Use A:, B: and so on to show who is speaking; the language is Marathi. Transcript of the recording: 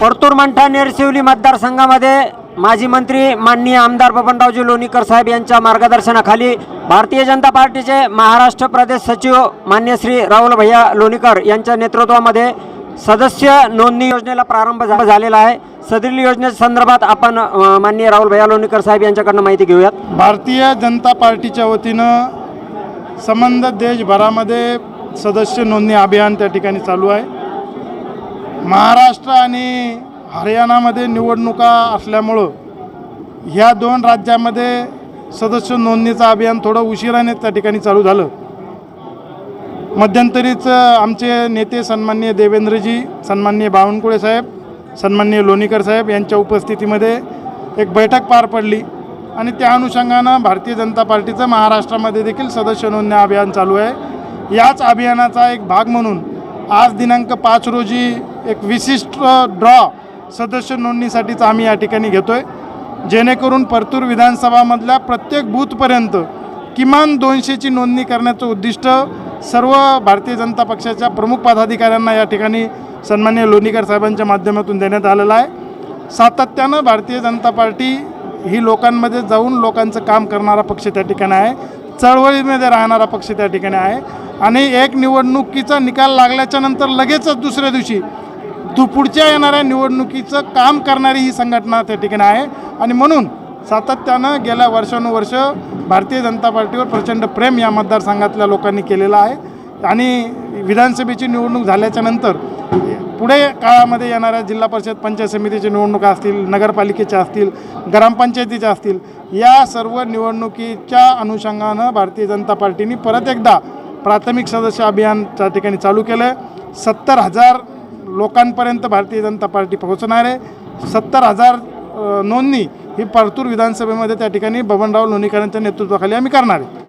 A: परतूर मंठा नेरशिवली मतदारसंघामध्ये माजी मंत्री माननीय आमदार बबनरावजी लोणीकर साहेब यांच्या मार्गदर्शनाखाली भारतीय जनता पार्टीचे महाराष्ट्र प्रदेश सचिव मान्य श्री राहुल भैया लोणीकर यांच्या नेतृत्वामध्ये सदस्य नोंदणी योजनेला प्रारंभ झालेला आहे. सदरील योजनेसंदर्भात आपण माननीय राहुल भैया लोणीकर साहेब यांच्याकडनं माहिती घेऊयात.
B: भारतीय जनता पार्टीच्या वतीनं संबंध देशभरामध्ये सदस्य नोंदणी अभियान त्या ठिकाणी चालू आहे. महाराष्ट्र आणि हरियाणामध्ये निवडणुका असल्यामुळं ह्या दोन राज्यामध्ये सदस्य नोंदणीचं अभियान थोडं उशिराने त्या ठिकाणी चालू झालं. मध्यंतरीच आमचे नेते सन्माननीय देवेंद्रजी सन्मान्य बावनकुळे साहेब सन्माननीय लोणीकर साहेब यांच्या उपस्थितीमध्ये एक बैठक पार पडली आणि त्या अनुषंगानं भारतीय जनता पार्टीचं महाराष्ट्रामध्ये देखील सदस्य नोंदणी अभियान चालू आहे. याच अभियानाचा एक भाग म्हणून आज दिनांक पाच रोजी एक विशिष्ट ड्रॉ सदस्य नोंदणीसाठीच आम्ही या ठिकाणी घेतो आहे जेणेकरून परतूर विधानसभामधल्या प्रत्येक बूथपर्यंत किमान दोनशेची नोंदणी करण्याचं उद्दिष्ट सर्व भारतीय जनता पक्षाच्या प्रमुख पदाधिकाऱ्यांना या ठिकाणी सन्मान्य लोणीकर साहेबांच्या माध्यमातून देण्यात आलेलं आहे. सातत्यानं भारतीय जनता पार्टी ही लोकांमध्ये जाऊन लोकांचं काम करणारा पक्ष त्या ठिकाणी आहे. चळवळीमध्ये राहणारा पक्ष त्या ठिकाणी आहे. आणि एक निवडणुकीचा निकाल लागल्याच्या नंतर लगेचच दुसऱ्या दिवशी दु पुढच्या येणाऱ्या निवडणुकीचं काम करणारी ही संघटना त्या ठिकाणी आहे. आणि म्हणून सातत्यानं गेल्या वर्षानुवर्ष भारतीय जनता पार्टीवर प्रचंड प्रेम या मतदारसंघातल्या लोकांनी केलेलं आहे. आणि विधानसभेची निवडणूक झाल्याच्यानंतर पुढे काळामध्ये येणाऱ्या जिल्हा परिषद पंचायत समितीच्या निवडणुका असतील नगरपालिकेच्या असतील ग्रामपंचायतीच्या असतील या सर्व निवडणुकीच्या अनुषंगानं भारतीय जनता पार्टीने परत एकदा प्राथमिक सदस्य अभियान त्या ठिकाणी चालू केलं आहे सत्तर हजार लोकांपर्यंत भारतीय जनता पार्टी पोहोचणार आहे. सत्तर हजार नोंदणी ही परतूर विधानसभेमध्ये त्या ठिकाणी बबनराव लोणीकरांच्या नेतृत्वाखाली आम्ही करणार आहे.